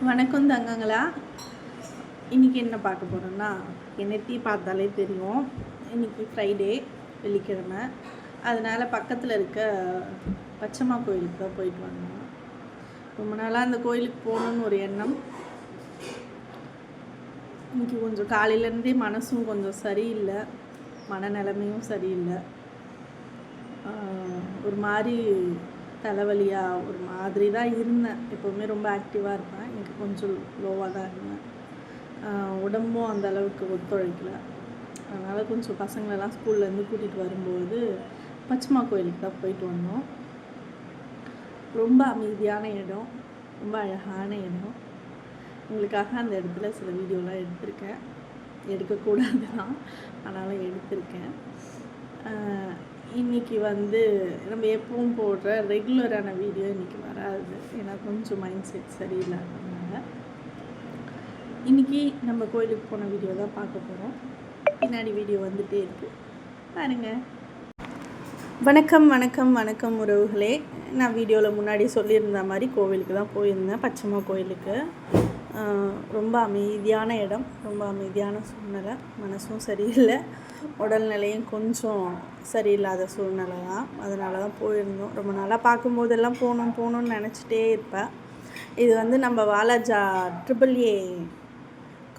வணக்கம் தங்கங்களா. இன்றைக்கி என்ன பார்க்க போகிறோன்னா என்னத்தி பார்த்தாலே தெரியும். இன்றைக்கி ஃப்ரைடே வெள்ளிக்கிழமை. அதனால் பக்கத்தில் இருக்க பச்சம்மா கோயிலுக்கு தான் போயிட்டு வந்தோம். ரொம்ப நாளாக அந்த கோயிலுக்கு போகணுன்னு ஒரு எண்ணம். இன்றைக்கி கொஞ்சம் காலையிலேருந்தே மனசும் கொஞ்சம் சரியில்லை. மனநிலைமையும் சரியில்லை. ஒரு மாதிரி தலைவலியாக ஒரு மாதிரி தான் இருந்தேன். எப்போவுமே ரொம்ப ஆக்டிவாக இருப்பேன். எனக்கு கொஞ்சம் லோவாக தான் இருந்தேன். உடம்பும் அந்த அளவுக்கு ஒத்துழைக்கல. அதனால் கொஞ்சம் பசங்களெல்லாம் ஸ்கூல்லேருந்து கூட்டிகிட்டு வரும்போது பச்சைமா கோயிலுக்கு தான் போயிட்டு வந்தோம். ரொம்ப அமைதியான இடம். ரொம்ப அழகான இடம். உங்களுக்காக அந்த இடத்துல சில வீடியோலாம் எடுத்திருக்கேன். எடுக்கக்கூடாது தான் ஆனாலும் எடுத்திருக்கேன். இன்றைக்கி இன்னைக்கு வந்து நம்ம எப்பவும் போடுற ரெகுலரான வீடியோ இன்றைக்கி வராது. ஏன்னா கொஞ்சம் மைண்ட் செட் சரியில்லாததுனால. இன்றைக்கி நம்ம கோயிலுக்கு போன வீடியோ தான் பார்க்க போகிறோம் பின்னாடி வீடியோ வந்துகிட்டே இருக்குது பாருங்கள் வணக்கம் வணக்கம் வணக்கம் உறவுகளே. நான் வீடியோவில் முன்னாடி சொல்லியிருந்த மாதிரி கோவிலுக்கு தான் போயிருந்தேன். பச்சைமா கோயிலுக்கு. ரொம்ப அமைதியான இடம் ரொம்ப அமைதியான சூழ்நிலை. மனசும் சரியில்லை. உடல்நிலையும் கொஞ்சம் சரியில்லாத சூழ்நிலை தான். அதனால தான் போயிருந்தோம். ரொம்ப நாளாக பார்க்கும்போதெல்லாம் போகணும் போகணுன்னு நினச்சிட்டே இருப்பேன். இது வந்து நம்ம வாலாஜா ட்ரிபிள் ஏ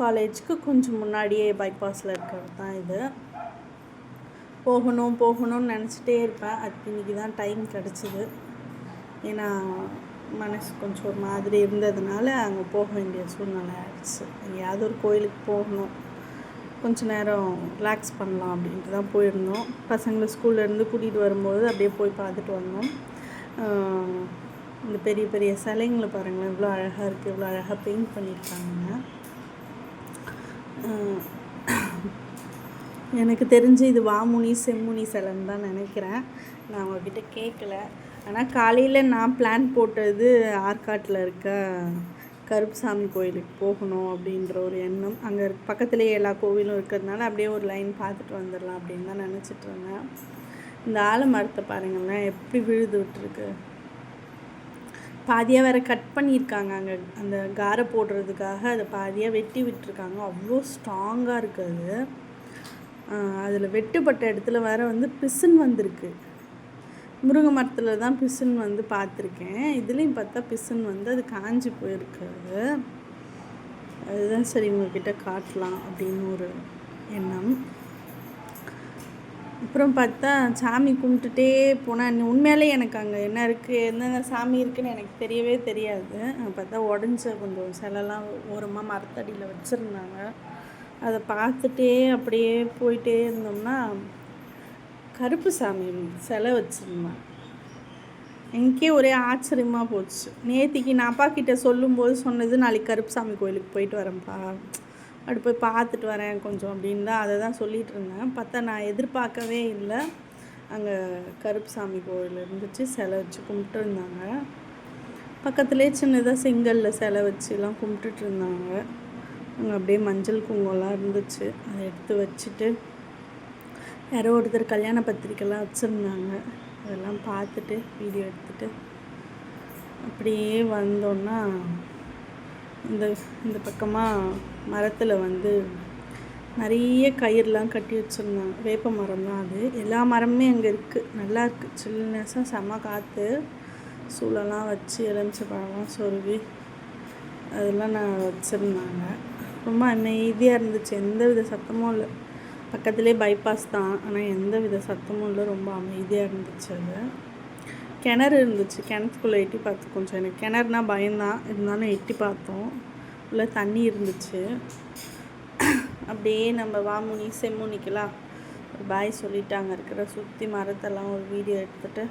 காலேஜ்க்கு கொஞ்சம் முன்னாடியே பைபாஸில் இருக்கிறது தான் இது. போகணும் போகணும்னு நினச்சிட்டே இருப்பேன். அதுக்கு இன்றைக்கி தான் டைம் கிடச்சிது. ஏன்னா மனசு கொஞ்சம் ஒரு மாதிரி இருந்ததுனால அங்கே போக வேண்டிய சூழ்நிலை ஆயிடுச்சு. எங்கேயாவது ஒரு கோயிலுக்கு போகணும். கொஞ்ச நேரம் ரிலாக்ஸ் பண்ணலாம் அப்படின்ட்டு தான் போயிருந்தோம். பசங்களை ஸ்கூல்லேருந்து கூட்டிகிட்டு வரும்போது அப்படியே போய் பார்த்துட்டு வந்தோம். இந்த பெரிய பெரிய சிலைங்களை பாருங்களேன். இவ்வளோ அழகாக இருக்குது இவ்வளோ அழகாக பெயிண்ட் பண்ணியிருக்காங்க. எனக்கு தெரிஞ்சு இது வாமுனி செம்முனி சிலைன்னு தான் நினைக்கிறேன். நான் அவங்கக்கிட்ட கேட்கல. ஆனால் காலையில் நான் பிளான் போட்டது ஆற்காட்டில் இருக்க கருப்புசாமி கோயிலுக்கு போகணும் அப்படின்ற ஒரு எண்ணம். அங்கே பக்கத்துலேயே எல்லா கோவிலும் இருக்கிறதுனால அப்படியே ஒரு லைன் பார்த்துட்டு வந்துடலாம் அப்படின்னு தான் நினச்சிட்டு இருந்தேன். இந்த ஆலமரத்தை பாருங்களேன் எப்படி விழுது விட்டுருக்கு. பாதியாக வேற கட் பண்ணியிருக்காங்க அங்கே. அந்த காரை போடுறதுக்காக அதை பாதியாக வெட்டி விட்டுருக்காங்க. அவ்வளோ ஸ்ட்ராங்காக இருக்குது. அதில் வெட்டுப்பட்ட இடத்துல வேற வந்து பிசின் வந்திருக்கு. முருங்கை மரத்தில் தான் பிசுன் வந்து பார்த்துருக்கேன். இதுலேயும் பார்த்தா பிசுன் வந்து அது காஞ்சி போயிருக்குது அதுதான் சரி உங்ககிட்ட காட்டலாம் அப்படின்னு ஒரு எண்ணம். அப்புறம் பார்த்தா சாமி கும்பிட்டுட்டே போனால் உண்மையிலே எனக்கு அங்கே என்ன இருக்குது என்னென்ன சாமி இருக்குன்னு எனக்கு தெரியவே தெரியாது. பார்த்தா உடஞ்ச கொஞ்சம் சிலைலாம் ஓரமாக மரத்தடியில் வச்சுருந்தாங்க. அதை பார்த்துட்டே அப்படியே போயிட்டே இருந்தோம்னா கருப்பு சாமி சிலை வச்சுருந்தேன் எனக்கே ஒரே ஆச்சரியமாக போச்சு. நேத்திக்கு நான் அப்பா கிட்ட சொல்லும்போது சொன்னது நாளைக்கு கருப்புசாமி கோயிலுக்கு போயிட்டு வரேன்ப்பா. அப்படி போய் பார்த்துட்டு வரேன் கொஞ்சம் அப்படின்னு தான் அதை தான் சொல்லிகிட்டு இருந்தேன். பார்த்தா நான் எதிர்பார்க்கவே இல்லை. அங்கே கருப்புசாமி கோயில் இருந்துச்சு சிலை வச்சு கும்பிட்டு இருந்தாங்க. பக்கத்துலேயே சின்னதாக செங்கலில் சிலை வச்சுலாம் கும்பிட்டுட்டு இருந்தாங்க. அங்கே அப்படியே மஞ்சள் குங்குமம்லாம் இருந்துச்சு. அதை எடுத்து வச்சுட்டு யாரோ ஒருத்தர் கல்யாண பத்திரிக்கைலாம் வச்சுருந்தாங்க. அதெல்லாம் பார்த்துட்டு வீடியோ எடுத்துட்டு அப்படியே வந்தோன்னா இந்த இந்த பக்கமாக மரத்தில் வந்து நிறைய கயிறுலாம் கட்டி வச்சுருந்தாங்க. வேப்ப மரம் தான் அது. எல்லா மரமுமே அங்கே இருக்குது நல்லா இருக்குது சில்னஸாக செம காற்று சூளெல்லாம் வச்சு எலுமிச்சை பழம்லாம் சொருவி அதெல்லாம் நான் வச்சுருந்தாங்க. ரொம்ப அமைதியாக இருந்துச்சு. எந்த வித சத்தமும் இல்லை. பக்கத்துலேயே பைபாஸ் தான். ஆனால் எந்த வித சத்தமும் இல்லை. ரொம்ப அமைதியாக இருந்துச்சு அது. கிணறு இருந்துச்சு. கிணத்துக்குள்ளே எட்டி பார்த்து கொஞ்சம் எனக்கு கிணறுனா பயம்தான் இருந்தாலும் எட்டி பார்த்தோம். உள்ள தண்ணி இருந்துச்சு. அப்படியே நம்ம வாமுனி செம்முனிக்கெல்லாம் ஒரு பாய் சொல்லிட்டாங்க. இருக்கிற சுற்றி மரத்தெல்லாம் ஒரு வீடியோ எடுத்துட்டு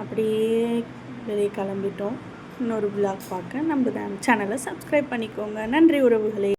அப்படியே வெளியே கிளம்பிட்டோம். இன்னொரு விழாக் பார்க்க. நம்ம சேனலை சப்ஸ்கிரைப் பண்ணிக்கோங்க. நன்றி உறவுகளே.